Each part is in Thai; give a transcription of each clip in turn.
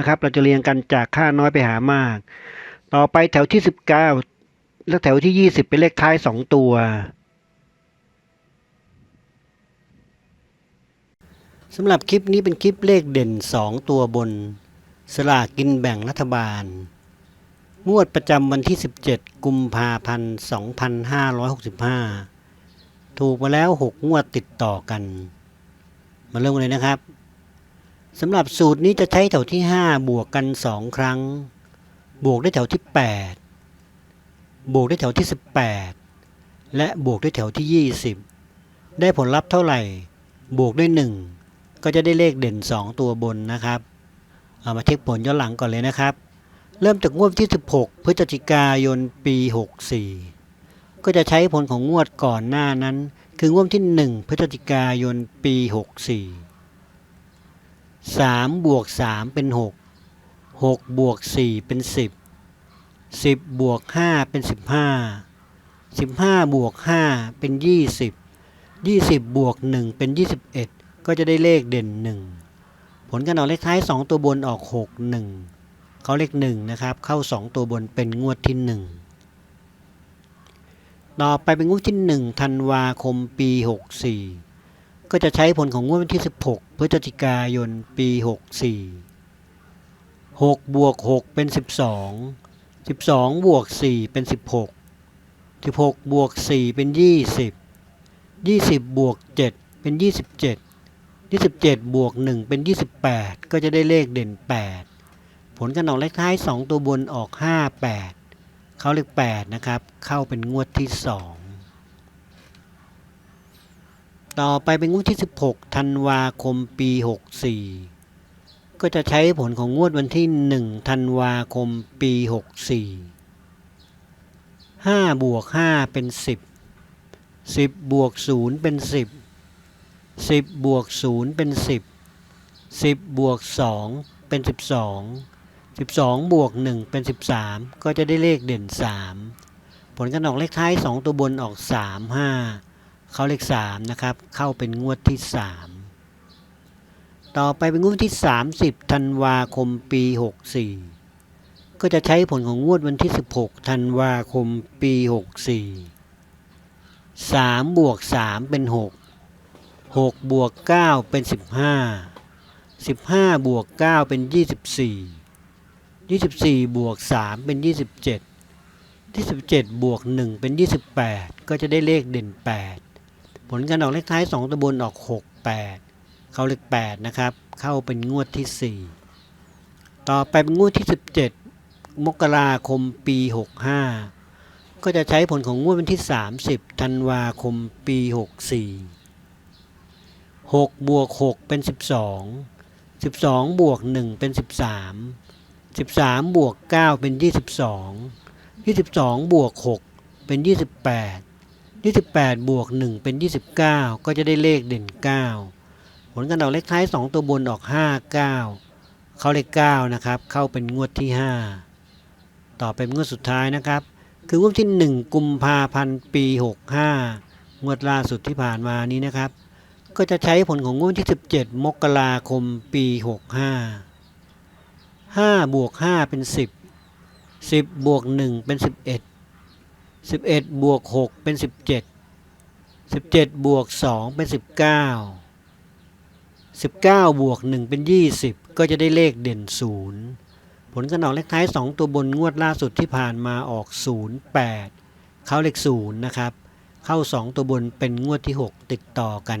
นะครับ เราจะเรียงกันจากค่าน้อยไปหามาก ต่อไปแถวที่ 19 และแถวที่ 20 เป็นเลขท้าย 2 ตัว สำหรับคลิปนี้เป็นคลิปเลขเด่น 2 ตัวบน สลากกินแบ่งรัฐบาล งวดประจำวันที่ 17 กุมภาพันธ์ 2565 ถูกมาแล้ว 6 งวดติดต่อกัน มาเริ่มกันเลยนะครับ สำหรับสูตรนี้จะใช้แถวที่ 5 บวกกัน 2 ครั้ง บวกด้วยแถวที่ 8 บวกด้วยแถวที่ 18 และบวกด้วยแถวที่ 20 ได้ผลลัพธ์เท่าไหร่ บวกด้วย 1 ก็จะได้เลขเด่น 2 ตัวบนนะครับ เอามาเช็คผลย้อนหลังก่อนเลยนะครับ เริ่มจากงวดที่ 16 พฤศจิกายนปี 64 ก็จะใช้ผลของงวดก่อนหน้านั้น คืองวดที่ 1 พฤศจิกายนปี 64 3บวก3เป็น6 6บวก4เป็น10 10บวก5เป็น15 15บวก5เป็น20 20บวก1เป็น21ก็จะได้เลขเด่น1ผลการออกเลขท้าย2ตัวบนออก6 1เขาเลข1นะครับ เข้า2ตัวบนเป็นงวดที่1ต่อไปเป็นงวดที่1ธันวาคมปี64ก็ ก็จะใช้ผลของงวดวันที่ 16 พฤศจิกายน ปี 64 6 บวก 6 เป็น 12 12 บวก 4 เป็น 16 16 บวก 4 เป็น 20 20 บวก 7 เป็น 27 27 บวก 1 เป็น 28 ก็จะได้เลขเด่น 8 ผลการออกเลขท้าย 2 ตัวบนออก 5 8 เข้าเลข 8 นะครับ เข้าเป็นงวดที่ 2 ต่อไปเป็นงวดที่ 16 ธันวาคมปี 64 ก็จะใช้ผลของงวดวันที่ 1 ธันวาคมปี 64 5 บวก 5 เป็น 10 10 บวก 0 เป็น 10 10 บวก 0 เป็น 10 10 บวก 2 เป็น 12 12 บวก 1 เป็น 13 ก็จะได้เลขเด่น 3 ผลการออกเลขท้าย 2 ตัวบนออก 3 5 เข้าเลข3นะครับ เข้าเป็นงวดที่3ต่อไปเป็นงวดที่ 30 ธันวาคมปี 64 ก็จะใช้ผลของงวดวันที่ 16 ธันวาคมปี 64 3 บวก 3 เป็น 6 6 บวก 9 เป็น 15 15 บวก 9 เป็น 24 24 บวก 3 เป็น 27 27 บวก 1 เป็น 28 ก็จะได้เลขเด่น 8 ผลการออกเลขท้าย 2 ตัวบนออก 6 8 เข้าเลข8นะครับ เข้าเป็นงวดที่ 4 ต่อไปเป็นงวดที่ 17 มกราคมปี 65 ก็จะใช้ผลของงวดวันที่ 30 ธันวาคมปี 64 6 บวก 6 เป็น 12 12 บวก 1 เป็น 13 13 บวก 9 เป็น 22 22 บวก 6 เป็น 28 28 บวก 1 เป็น 29 ก็จะได้เลขเด่น 9 ผลการออกเลขท้าย 2 ตัวบนออก 5 9 เข้าเลข 9 นะครับ เข้าเป็นงวดที่ 5 ต่อเป็นงวดสุดท้ายนะครับ คืองวดที่ 1 กุมภาพันธ์ปี 65 งวดล่าสุดที่ผ่านมานี้นะครับ ก็จะใช้ผลของงวดที่ 17 มกราคมปี 65 5 บวก 5 เป็น 10 10 บวก 1 เป็น 11 11 บวก 6 เป็น 17 17 บวก 2 เป็น 19 19 บวก 1 เป็น 20 ก็จะได้เลขเด่น 0 ผลกันออกเลขท้าย 2 ตัวบนงวดล่าสุดที่ผ่านมาออก 08 เข้าเลข 0 นะครับ เข้า 2 ตัวบนเป็นงวดที่ 6 ติดต่อกัน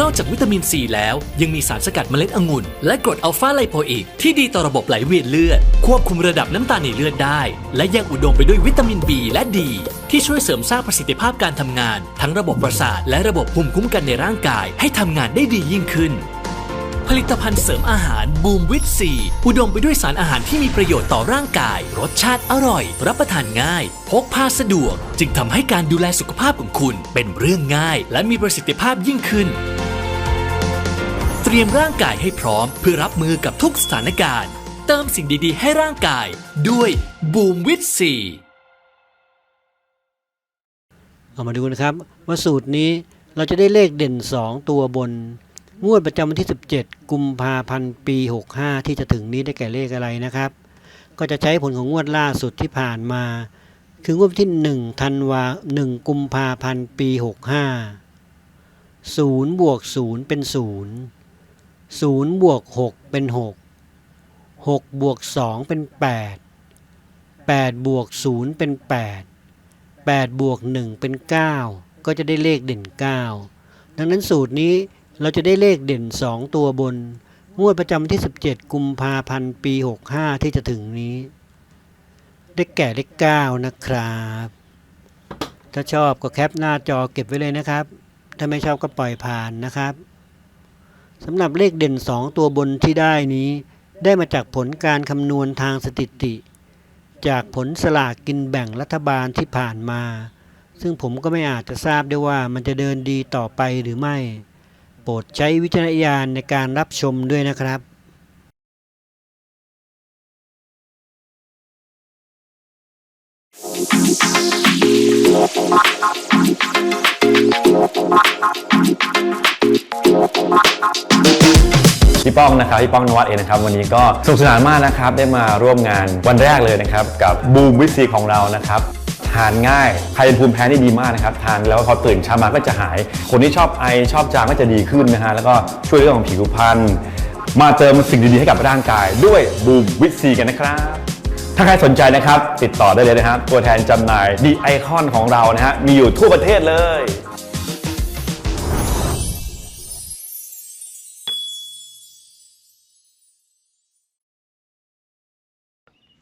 นอกจากวิตามินซีแล้ว ยังมีสารสกัดเมล็ดองุ่น และกรดอัลฟาไลโพอีก ที่ดีต่อระบบไหลเวียนเลือด ควบคุมระดับน้ำตาลในเลือดได้ และยังอุดมไปด้วยวิตามิน B และ D ที่ช่วยเสริมสร้างประสิทธิภาพการทำงาน ทั้งระบบประสาทและระบบภูมิคุ้มกันในร่างกาย ให้ทำงานได้ดียิ่งขึ้น ผลิตภัณฑ์เสริมอาหารบูมวิตซีอุดมไปด้วยสารอาหารที่มีประโยชน์ต่อร่างกาย รสชาติอร่อย รับประทานง่าย พกพาสะดวก จึงทำให้การดูแลสุขภาพของคุณเป็นเรื่องง่าย และมีประสิทธิภาพยิ่งขึ้น เตรียมร่างกายให้พร้อม เพื่อรับมือกับทุกสถานการณ์ เติมสิ่งดีๆ ให้ร่างกาย ด้วยบูมวิตซีเอามาดูนะครับว่าสูตรนี้เราจะได้เลขเด่น 2 ตัวบน งวดประจำวันที่ 17 กุมภาพันธ์ปี 65 ที่จะถึงนี้ได้แก่เลขอะไรนะครับ ก็จะใช้ผลของงวดล่าสุดที่ผ่านมา คืองวดที่1ธันวา1กุมภาพันธ์ปี 65 0บวก0เป็น 0 0บวก6เป็น 6 6บวก2เป็น 8 8บวก0เป็น 8 8บวก1เป็น 9 ก็จะได้เลขเด่น 9 ดังนั้นสูตรนี้ เราจะได้เลขเด่น 2 ตัวบน งวดประจำที่ 17 กุมภาพันธ์ปี 65 ที่จะถึงนี้ ได้แก่เลข9นะครับ ถ้าชอบก็แคปหน้าจอเก็บไว้เลยนะครับ ถ้าไม่ชอบก็ปล่อยผ่านนะครับสำหรับเลขเด่น 2 ตัวบนที่ได้นี้ ได้มาจากผลการคำนวณทางสถิติ จากผลสลากกินแบ่งรัฐบาลที่ผ่านมา ซึ่งผมก็ไม่อาจจะทราบได้ว่ามันจะเดินดีต่อไปหรือไม่ ปรดใช้วิจารณญาณในการรับชมด้วยนะครับพี่ป้องนะครับพี่ป้องนวัดเองนะครับวันนี้ก็สนุกสนานมากนะครับได้มาร่วมงานวันแรกเลยนะครับกับบูมวิซีของเรานะครับ ทานง่าย ใครเป็นภูมิแพ้นี่ดีมากนะครับ ทานแล้วพอตื่นเช้ามาก็จะหาย คนที่ชอบไอชอบจามก็จะดีขึ้นนะฮะ แล้วก็ช่วยเรื่องของผิวพรรณ มาเติมสิ่งดีๆ ให้กับร่างกายด้วยบูมวิตซีกันนะครับ ถ้าใครสนใจนะครับ ติดต่อได้เลยนะครับ ตัวแทนจำหน่ายดีไอคอนของเรานะฮะ มีอยู่ทั่วประเทศเลย